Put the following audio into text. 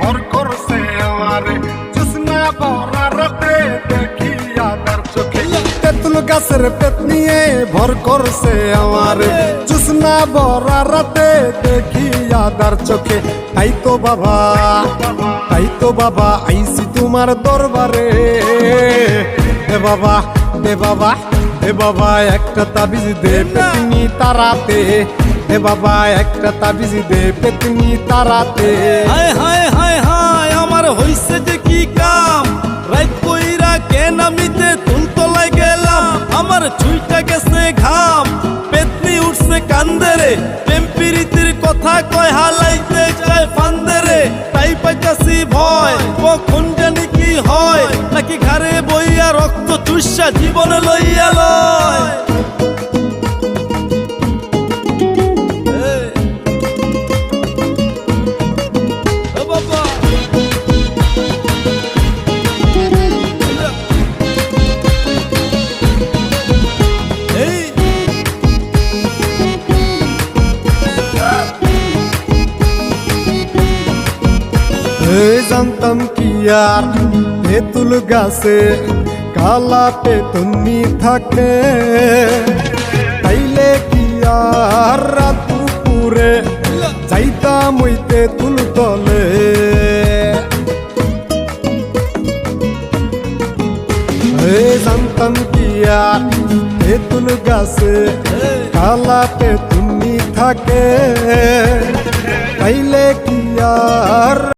ভর করছে আমারে। ভরা রাতে চোখে গাছের পেত নিয়ে ভর করছে আমারে। ভরা রাতে চোখে তাই তো বাবা তাই তো বাবা আইসি তোমার দরবারে। হে বাবা হে বাবা হে বাবা, একটা তাবিজ দে পেতনি তারাতে। হে বাবা, একটা তাবিজ দে পেতনি তারাতে। হায় হায় ছুইটা গেছে ঘাম, পেতনি উঠছে কান্দেরে। টেম্পিরিতির কথা কয়, হালাইতে চায় ফান্দেরে। তাই পাইতাছি ভয়, কখন জানি কি হয়। নাকি ঘরে বইয়া রক্ত চুষা জীবনে লইয়া লয়। জানতাম কি আর? তেঁতুল গাছে কালা পেতনি থাকে। তাইলে কি আর রাত দুপুরে যাইতাম ওই তেঁতুল তলে? জানতাম কি আর তেঁতুল গাছে কালা পেতনি থাকে। তাইলে কি আর